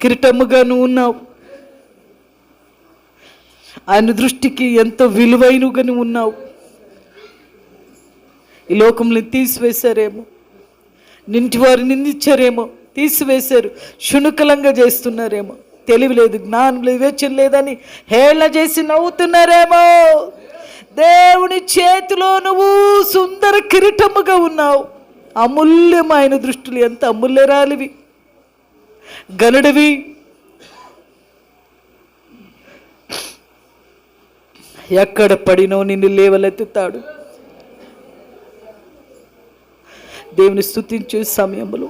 కిరీటముగా నువ్వు ఉన్నావు. ఆయన దృష్టికి ఎంతో విలువైనగా నువ్వు ఉన్నావు. ఈ లోకంలో తీసివేశారేమో. నింటి వారు నిందించారేమో. తీసివేశారు. శునుకలంగా చేస్తున్నారేమో. తెలివి లేదు జ్ఞానం లేదు వివేచన లేదని హేళన చేసి నవ్వుతున్నారేమో. దేవుని చేతిలో నువ్వు సుందర కిరీటముగా ఉన్నావు. అమూల్యమైన దృష్టిలు ఎంత అమూల్యరాలివి. గనుడివి. ఎక్కడ పడినో నిన్ను లేవలెత్తుతాడు. దేవుని స్థుతించే సమయంలో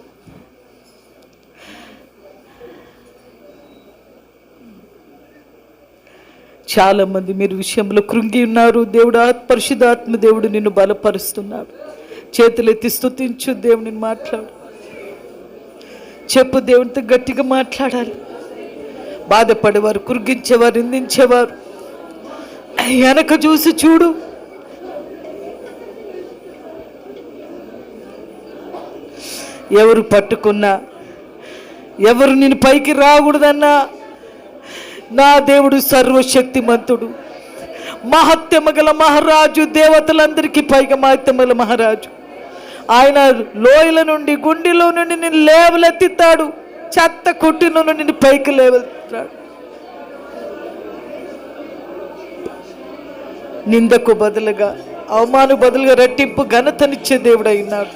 చాలా మంది మీరు విషయంలో కృంగి ఉన్నారు. దేవుడు పరిశుధాత్మ దేవుడు నిన్ను బలపరుస్తున్నాడు. చేతులెత్తి స్తుతించు దేవుని మాట్లాడు. చెప్పు దేవునితో గట్టిగా మాట్లాడాలి. బాధపడేవారు కురిగించేవారు నిందించేవారు. వెనక చూసి చూడు. ఎవరు పట్టుకున్నా ఎవరు నేను పైకి రాకూడదన్నా నా దేవుడు సర్వశక్తిమంతుడు. మహత్యమగల మహారాజు దేవతలందరికీ పైగా మహత్యమగల మహారాజు. ఆయన లోయల నుండి గుండెలో నుండి నేను లేవలెత్తిస్తాడు. చెత్త కొట్టిన నుండి నిన్ను పైకి లేవెత్తాడు నిందకు బదులుగా అవమాను బదులుగా రెట్టింపు ఘనతనిచ్చే దేవుడు అయినాడు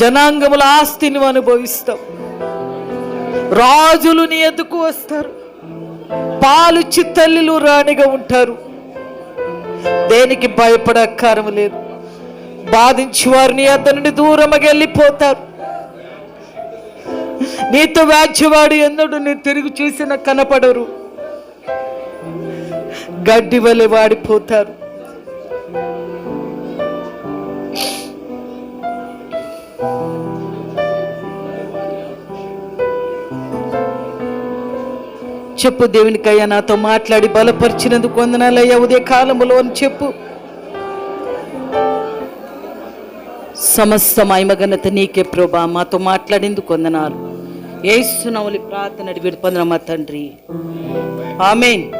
జనాంగముల ఆస్తిని నువ్వు అనుభవిస్తావు రాజులు నీ ఎదుకు వస్తారు. పాలుచ్చి తల్లిలు రాణిగా ఉంటారు. దేనికి భయపడక్కారం లేదు. బాధించి వారిని అతనిని నుండి వెళ్ళిపోతారు. నీతో వ్యాధ్యవాడు ఎన్నడు నీ తిరిగి చూసిన కనపడరు. గడ్డి వలె వాడిపోతారు. చెప్పు దేవునికయ్యా నాతో మాట్లాడి బలపరిచినందుకు వందనాలయ్యా ఉదయ కాలంలో అని చెప్పు. సమస్త మహిమఘనత నీకే ప్రభా. మాతో మాట్లాడేందుకు వందనాలు. ఏసునవలి ప్రార్థన విడిపొందనమ్మ తండ్రి. ఆమెన్.